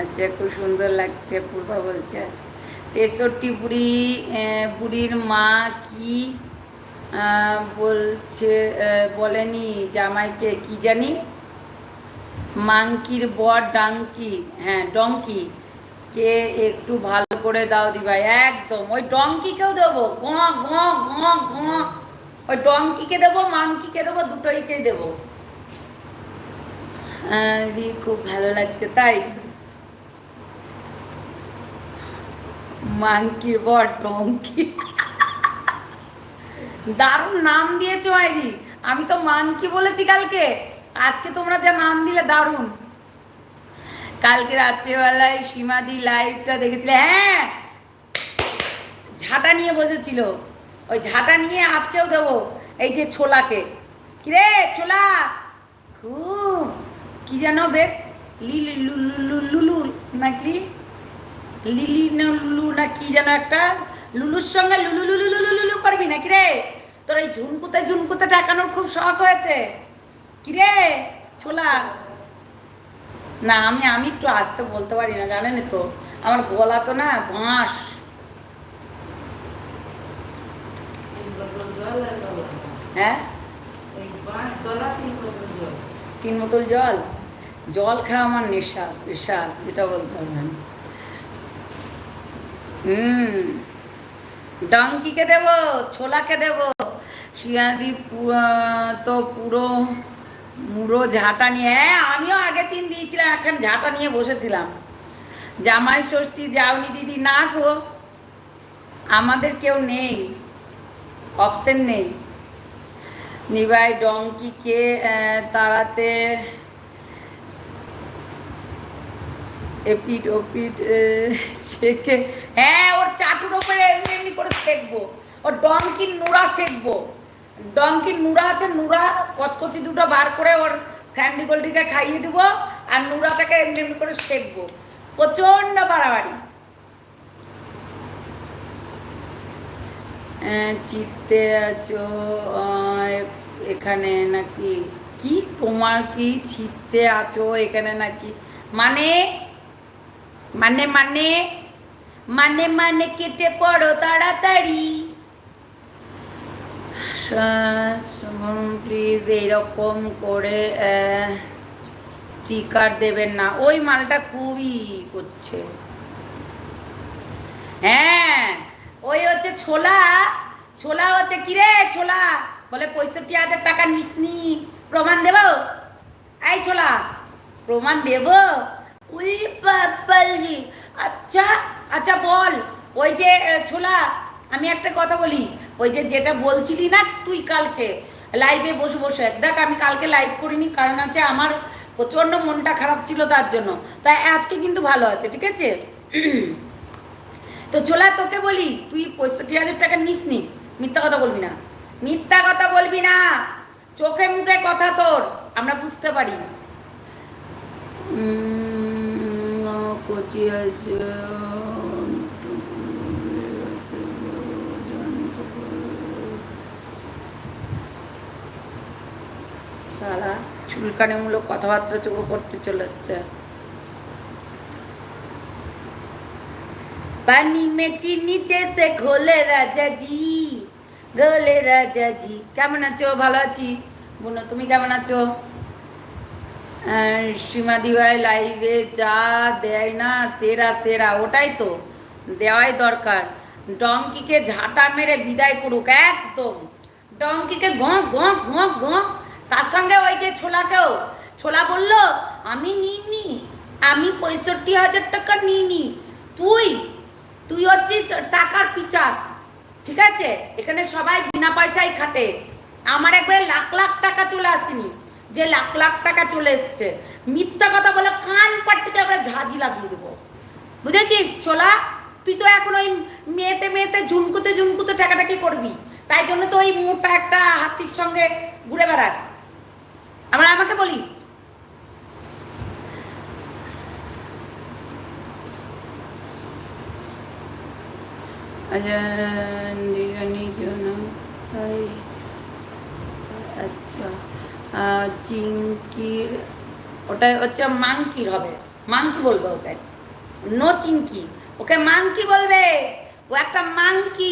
আচ্ছা খুব সুন্দর লাগছে, পূর্বা বলছে। তেষট্টি বুড়ি বুড়ির মা কি বলছে বলেনি জামাইকে, কি জানি? মাংকির বর ডাঙ্কি হ্যাঁ ডঙ্কি কে একটু ভালো করে দাও দিভাই একদম। ওই ডঙ্কিকেও দেবো, ঘ ঘ ঘ ঘ। ওই ডঙ্কিকে দেবো, মাংকিকে দেবো দুটোইকে দেবো। খুব ভালো লাগছে, তাই? মাংকির বর ডঙ্কি দারুণ নাম দিয়েছ আইরি। আমি তো মাংকি বলেছি কালকে। আজকে তোমরা যা নাম দিলে দারুণ। কালকে রাত্রেবেলায় সীমাদি লাইভটা দেখেছিলে হ্যাঁ? ঝাঁটা নিয়ে বসেছিল। ওই ঝাঁটা নিয়ে আজকেও দেবো এই যে ছোলাকে। কিরে ছোলা? খুব। কি যেন বেশ লিলি লুলু, নাকি? লিলি না লুলু না কি যেন একটা? লুলুর সঙ্গে লুলু লুলু লুলু লুলু করবি নাকি রে? তোর এই ঝুনকুতে ঝুনকুতে টাকানোর খুব শখ হয়েছে। কি রে? ছোলা। না, আমি আমি একটু আসতে বলতে পারি না, জানেন তো? আমার গলা তো না বাঁশ। হ্যাঁ? তিন বোতল জল। জল? খাওয়া আমার নেশা পেশা যেটা বলতে হবে হুম। ডঙ্কিকে দেব, ছোলাকে দেব। শিয়াদি তো পুরো মুড়ো ঝাঁটা নিয়ে হ্যাঁ আমিও আগে দিন দিয়েছিলাম এখন ঝাঁটা নিয়ে বসেছিলাম। জামাই ষষ্ঠী যাওনি দিদি, না গো, আমাদের কেউ নেই অপশন নেই। নিবাই, ডঙ্কিকে তাড়াতে এপিট ওপিট শেখে। হ্যাঁ ওর চাটুর ওপরে এমনি এমনি করে শেখবো। ওর ডঙ্কির নুরা শেখবো। ডঙ্কির নুরা আছে নুরা কচকচি দুটো বার করে ওর স্যান্ডি গোল্ডিকে খাইয়ে দিব আর নুরাটাকে এমনি এমনি করে শেখবো। প্রচণ্ড বাড়াবাড়ি। চিত্তে আছো এখানে নাকি? কি? তোমার কি? ছিটতে আছো, এখানে নাকি? মানে মানে মানে মানে মানে কেটে পড়ো তাড়াতাড়ি। প্লিজ এইরকম করে স্টিকার দেবেন না। ওই মালটা খুবই করছে। হ্যাঁ ওই হচ্ছে ছোলা। ছোলা হচ্ছে কিরে ছোলা? বলে পঁয়ষট্টি হাজার টাকা নিসনি। প্রমাণ দেব? এই ছোলা, প্রমাণ দেব? বাবালি আচ্ছা আচ্ছা বল, ওই যে ছোলা, আমি একটা কথা বলি, ওই যে যেটা বলছিলি না তুই কালকে লাইভে বসে বসে, দেখ আমি কালকে লাইভ করিনি, কারণ হচ্ছে আমার প্রচণ্ড মনটা খারাপ ছিল তার জন্য, তাই আজকে কিন্তু ভালো আছে, ঠিক আছে? তো ছোলা, তোকে বলি, তুই পঁয়ষট্টি হাজার টাকা নিস নি মিথ্যা কথা বলবি না, মিথ্যা কথা বলবি না, চোখে মুখে কথা তোর, আমরা বুঝতে পারি। আছে সারা চুলকানিমূলক কথাবার্তা চোখ করতে চলে এসছে পানি মেচি নিচে ঘোলে রাজা জি ঘোলে রাজা জি কেমন আছো? ভালো আছি? বোন, তুমি কেমন আছো? সীমাদি ভাই লাইভে যা দেয় না, সেরা সেরা, ওটাই তো। দেওয়াই দরকার। ডঙ্কিকে ঝাঁটা মেরে বিদায় করুক, একদম। ডঙ্কিকে ঘ ঘ ঘ ঘ তার সঙ্গে ওই যে ছোলাকেও। ছোলা বলল, আমি নিইনি, আমি পঁয়ষট্টি হাজার টাকা নিইনি। তুই তুই হচ্ছিস টাকার পিচাস, ঠিক আছে? এখানে সবাই বিনা পয়সায় খাটে। আমার একবারে লাখ লাখ টাকা চলে আসেনি। যে লাখ লাখ টাকা চলে এসছে। মিথ্যা কথা বলে কান পাট্টিতে আমরা ঝাঁঝি লাগিয়ে দেবো। বুঝেছিস? ছোলা, তুই তো এখন ওই মেয়েতে মেয়েতে ঝুমকুতে ঝুমকুতে টাকাটা কি করবি। তাই জন্য তো ওই মোটা একটা হাতির সঙ্গে ঘুরে বেড়াস। আবার আমাকে বলিস? আচ্ছা। চিংকির, ওটা হচ্ছে মাংকির হবে। মাংকি বলবে ওকে। নো চিংকি। ওকে মাংকি বলবে। ও একটা মাংকি।